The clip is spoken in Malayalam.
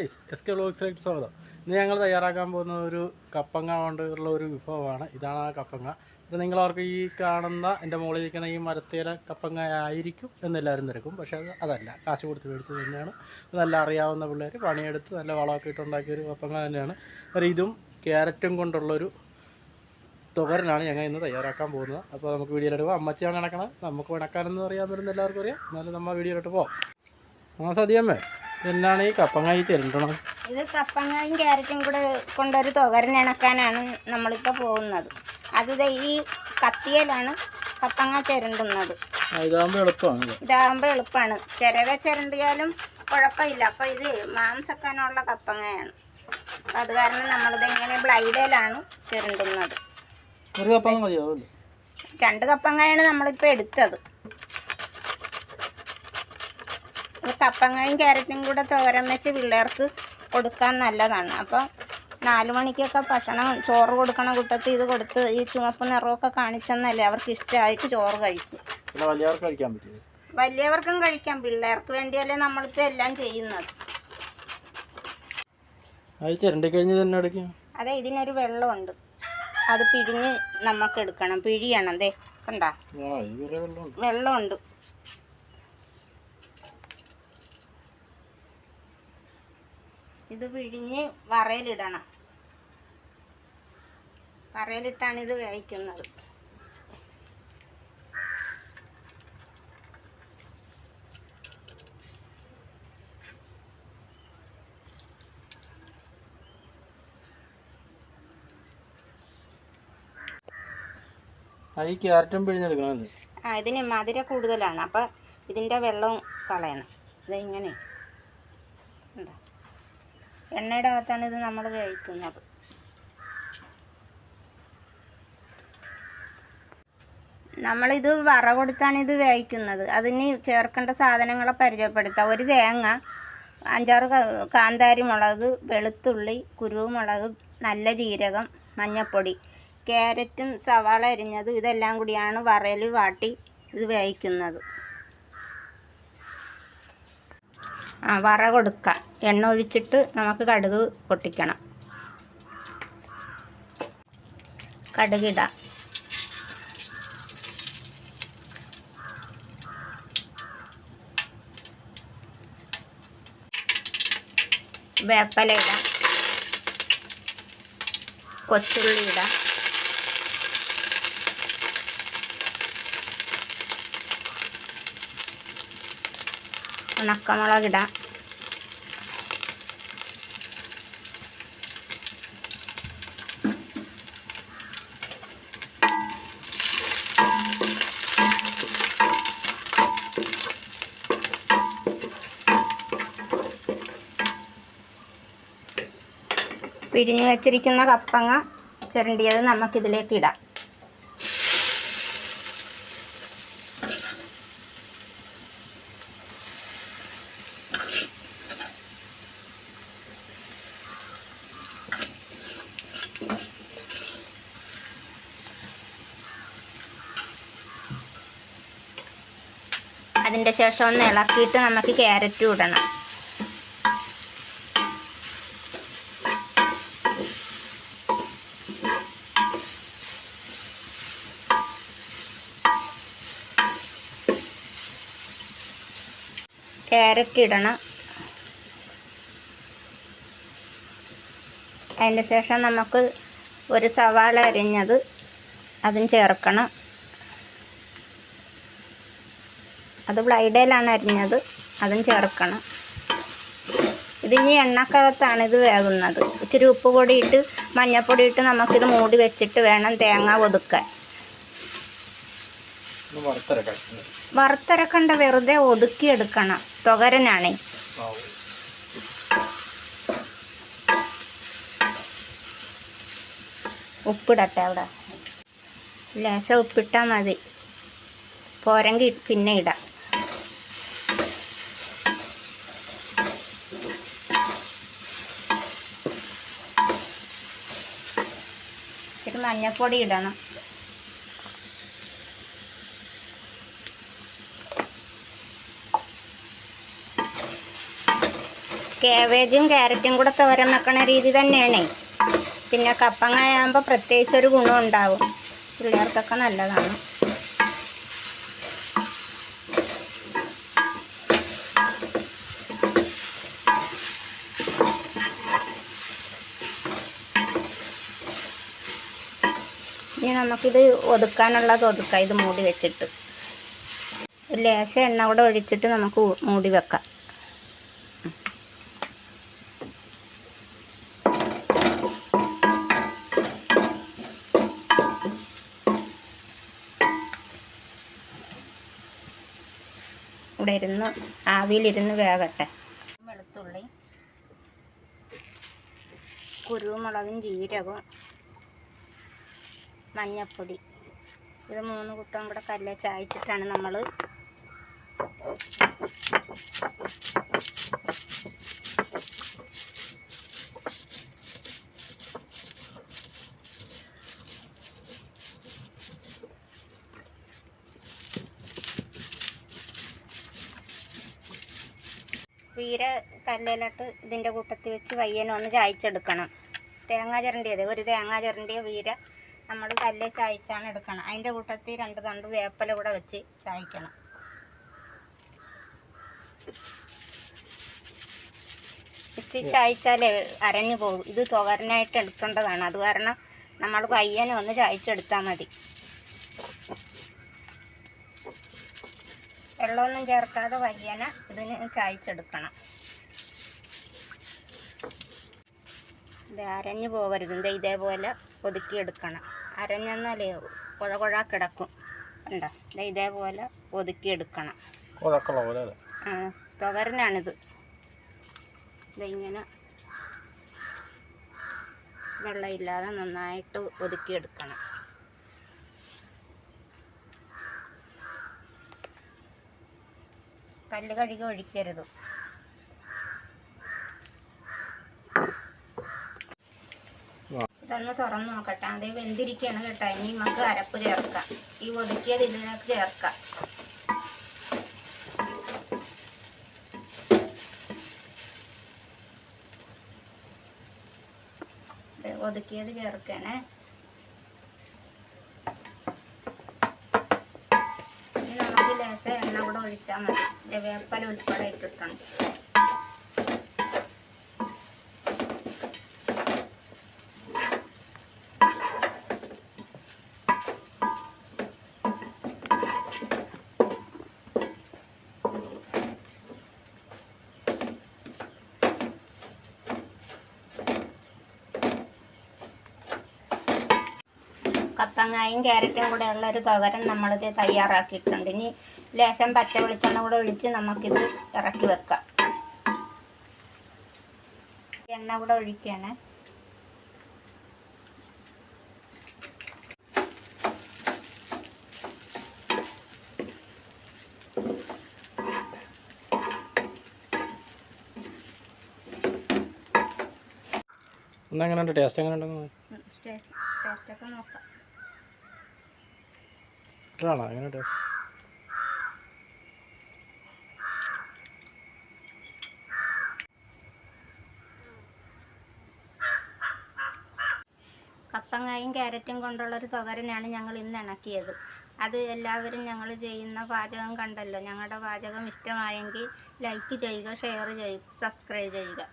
ഗൈസ് എസ് കെ വ്ളോഗ്സിലേക്ക് സ്വാഗതം. ഇന്ന് ഞങ്ങൾ തയ്യാറാക്കാൻ പോകുന്ന ഒരു കപ്പങ്ങ കൊണ്ടുള്ള ഒരു വിഭവമാണ്. ഇതാണ് ആ കപ്പങ്ങ. ഇത് നിങ്ങളവർക്ക് ഈ കാണുന്ന എന്റെ മുകളിൽ ഇരിക്കുന്ന ഈ മരത്തേല കപ്പങ്ങ ആയിരിക്കും എന്നെല്ലാവരും തിരക്കും പക്ഷേ അത് അതല്ല. കാശ് കൊടുത്ത് മേടിച്ചത് തന്നെയാണ്. നല്ല അറിയാവുന്ന പിള്ളേർ പണിയെടുത്ത് നല്ല വളമൊക്കെ ഇട്ടുണ്ടാക്കിയൊരു കപ്പങ്ങ തന്നെയാണ്. അപ്പോൾ ഇതും ക്യാരറ്റും കൊണ്ടുള്ളൊരു തുകരനാണ് ഞങ്ങൾ ഇന്ന് തയ്യാറാക്കാൻ പോകുന്നത്. അപ്പോൾ നമുക്ക് വീഡിയോയിലോട്ട് പോകാം അമ്മച്ചിയാണ് നടക്കണത് നമുക്ക് വണക്കാനെന്ന് അറിയാൻ പറ്റുന്ന എല്ലാവർക്കും അറിയാം. എന്നാലും നമ്മൾ വീഡിയോയിലോട്ട് പോകാം ആ സതിയമ്മേ എന്നാണ് ഈ കപ്പങ്ങായി തരണ്ടണം ഇത് കപ്പങ്ങായും ക്യാരറ്റും കൂടെ കൊണ്ടൊരു തുകരൻ ഇണക്കാനാണ് നമ്മളിപ്പോൾ പോകുന്നത്. അത് ഈ കത്തിയലാണ് കപ്പങ്ങ ചിരണ്ടുന്നത്. ഇതാകുമ്പോൾ എളുപ്പമാണ് ഇത്. ഇതാകുമ്പോൾ എളുപ്പമാണ് ചിരവ ചിരണ്ടിയാലും കുഴപ്പമില്ല. അപ്പോൾ ഇത് മാംസക്കാനുള്ള കപ്പങ്ങയാണ്. അത് കാരണം നമ്മളിത് ഇങ്ങനെ ബ്ലൈഡയിലാണ് ചിരണ്ടുന്നത്. ഒരു കപ്പങ്ങ മതിയാവുമല്ലോ രണ്ട് കപ്പങ്ങയാണ് നമ്മളിപ്പോൾ എടുത്തത് ഇത് കപ്പങ്ങയും ക്യാരറ്റും കൂടെ തോരൻ വെച്ച് പിള്ളേർക്ക് കൊടുക്കാൻ നല്ലതാണ്. അപ്പം നാല് മണിക്കൊക്കെ ഭക്ഷണം ചോറ് കൊടുക്കണ കൂട്ടത്തിൽ ഇത് കൊടുത്ത് ഈ ചുവപ്പ് നിറമൊക്കെ കാണിച്ചെന്നല്ലേ അവർക്ക് ഇഷ്ടമായിട്ട് ചോറ് കഴിക്കും. വലിയവർക്ക് കഴിക്കാൻ പറ്റിയത് വലിയവർക്കും കഴിക്കാം. പിള്ളേർക്ക് വേണ്ടിയല്ലേ നമ്മളിപ്പോൾ എല്ലാം ചെയ്യുന്നത്. അത് ഇതിനൊരു വെള്ളമുണ്ട്. അത് പിഴിഞ്ഞ് നമുക്ക് എടുക്കണം. പിഴിയണം. ദേ കണ്ടാ? വെള്ളമുണ്ട്. ഇത് പിഴിഞ്ഞ് വറയിലിടണം. വറയിലിട്ടാണ് ഇത് വേവിക്കുന്നത്. ഈ ക്യാരറ്റും പിഴിഞ്ഞെടുക്കണം ആ ഇതിന് മധുര കൂടുതലാണ്. അപ്പം ഇതിന്റെ വെള്ളവും കളയണം. ഇതിങ്ങനെ. ഉണ്ടോ എണ്ണയുടെ അകത്താണ് ഇത് നമ്മൾ വേവിക്കുന്നത്. നമ്മളിത് വറ കൊടുത്താണ് ഇത് വേവിക്കുന്നത്. അതിന് ചേർക്കേണ്ട സാധനങ്ങളെ പരിചയപ്പെടുത്താം. ഒരു തേങ്ങ അഞ്ചാറ് കാന്താരി മുളക് വെളുത്തുള്ളി കുരുമുളക് നല്ല ജീരകം മഞ്ഞൾപ്പൊടി ക്യാരറ്റും സവാള അരിഞ്ഞതും ഇതെല്ലാം കൂടിയാണ് വറയിൽ വാട്ടി ഇത് വേവിക്കുന്നത് ആ വറ കൊടുക്കുക. എണ്ണ ഒഴിച്ചിട്ട് നമുക്ക് കടുക് പൊട്ടിക്കണം. കടുകിട വേപ്പല ഇടാം. കൊച്ചുള്ളി ഇടാം. ഉണക്കമുളക് ഇടാം പിഴിഞ്ഞ് വെച്ചിരിക്കുന്ന കപ്പങ്ങ ചിരണ്ടിയത് നമുക്കിതിലേക്ക് ഇടാം. അതിന്റെ ശേഷം ഒന്ന് ഇളക്കിയിട്ട് നമുക്ക് ക്യാരറ്റ് ഇടണം. ക്യാരറ്റ് ഇടണം. അതിന്റെ ശേഷം നമുക്ക് ഒരു സവാള അരിഞ്ഞത് അതും ചേർക്കണം. അത് ബ്ലൈഡയിലാണ് അരിഞ്ഞത്. അതും ചേർക്കണം. ഇതിനി എണ്ണക്കകത്താണ് ഇത് വേകുന്നത് ഇച്ചിരി ഉപ്പ് പൊടി ഇട്ട് മഞ്ഞൾപ്പൊടി ഇട്ട് നമുക്കിത് മൂടി വെച്ചിട്ട് വേണം തേങ്ങ ഒതുക്കാൻ. വറുത്തരക്കണ്ട വെറുതെ ഒതുക്കിയെടുക്കണം. തുകരനാണേ. ഉപ്പിടട്ടെ അവിടെ. ലേശം ഉപ്പിട്ടാൽ മതി. പോരെങ്കിൽ പിന്നെ ഇടാം. ഇച്ചിരി മഞ്ഞൾപ്പൊടി ഇടണം. കാബേജും ക്യാരറ്റും കൂടെ തോരൻ വെക്കണ രീതി തന്നെയാണ്. പിന്നെ കപ്പങ്ങയാകുമ്പോൾ പ്രത്യേകിച്ചൊരു ഗുണം ഉണ്ടാവും പിള്ളേർക്കൊക്കെ നല്ലതാണ്. ഇനി നമുക്കിത് ഒതുക്കാനുള്ളത് ഒതുക്കാം ഇത് മൂടി വെച്ചിട്ട്. ഒരു ലേശം എണ്ണ കൂടെ ഒഴിച്ചിട്ട് നമുക്ക് മൂടി വെക്കാം. ഇവിടെ ഇരുന്ന് ആവിയിലിരുന്ന് വേകട്ടെ വെളുത്തുള്ളി കുരുമുളകും ജീരകവും മഞ്ഞപ്പൊടി. ഇത് മൂന്ന് കുട്ടം കൂടെ കല്ല് ചായച്ചിട്ടാണ് നമ്മൾ വീര കല്ലിലോട്ട് ഇതിന്റെ കൂട്ടത്തിൽ വെച്ച് വയ്യനെ ഒന്ന് ചായച്ചെടുക്കണം. തേങ്ങ ചിരണ്ടിയത് ഒരു തേങ്ങാ ചിരണ്ടിയ വീര നമ്മൾ കല്ല് ചായച്ചാണ് എടുക്കണം. അതിന്റെ കൂട്ടത്തിൽ രണ്ട് തണ്ട് വേപ്പല കൂടെ വെച്ച് ചായക്കണം. ഇത്തിരി ചായച്ചാലേ അരഞ്ഞു പോകും ഇത് തുവരനായിട്ട് എടുക്കേണ്ടതാണ്. അത് കാരണം നമ്മൾ പയ്യനെ ഒന്ന് ചായച്ചെടുത്താൽ മതി. വെള്ളമൊന്നും ചേർക്കാതെ പയ്യനെ ഇതിന് ചായച്ചെടുക്കണം. ഇത് അരഞ്ഞു പോകരുത് ഇത് ഇതേപോലെ ഒതുക്കിയെടുക്കണം അരഞ്ഞെന്നാലേ കുഴ കുഴ കിടക്കും. ഉണ്ടോ ഇതേപോലെ ഒതുക്കിയെടുക്കണം. ആ തുവരനാണിത്. ഇതിങ്ങനെ വെള്ളമില്ലാതെ നന്നായിട്ട് ഒതുക്കിയെടുക്കണം. കല്ല് കഴുകി ഒഴിക്കരുത്. ഇതൊന്ന് തുറന്ന് നോക്കട്ടെ. അത് വെന്തിരിക്കുകയാണ് കേട്ടോ. ഇനി നമുക്ക് അരപ്പ് ചേർക്കാം. ഈ ഒതുക്കിയത് ഇതിലേക്ക് ചേർക്കാം. ഒതുക്കിയത് ചേർക്കണേ. ഇനി നമുക്ക് ലേശം എണ്ണ കൂടെ ഒഴിച്ചാൽ മതി. വേപ്പല ഉൾപ്പെടെ ഇട്ടിട്ടുണ്ട്. കപ്പങ്ങായും ക്യാരറ്റും കൂടെ ഉള്ള ഒരു തോരൻ നമ്മളിത് തയ്യാറാക്കിയിട്ടുണ്ട്. ഇനി ലേശം പച്ച വെളിച്ചെണ്ണ കൂടെ ഒഴിച്ച് നമുക്കിത് ഇറക്കി വെക്കാം. എണ്ണ കൂടെ ഒഴിക്കുകയാണ് എന്നാ എങ്ങനെയുണ്ട് ടേസ്റ്റ് എങ്ങനെയുണ്ടെന്ന് ടേസ്റ്റൊക്കെ നോക്കാം. ഇതാണോ എങ്ങനെ കപ്പങ്ങായും ക്യാരറ്റും കൊണ്ടുള്ളൊരു തോരനാണ് ഞങ്ങൾ ഇന്ന് ഇണക്കിയത്. അത് എല്ലാവരും ഞങ്ങൾ ചെയ്യുന്ന പാചകം കണ്ടല്ലോ. ഞങ്ങളുടെ പാചകം ഇഷ്ടമായെങ്കിൽ ലൈക്ക് ചെയ്യുക ഷെയർ ചെയ്യുക സബ്സ്ക്രൈബ് ചെയ്യുക.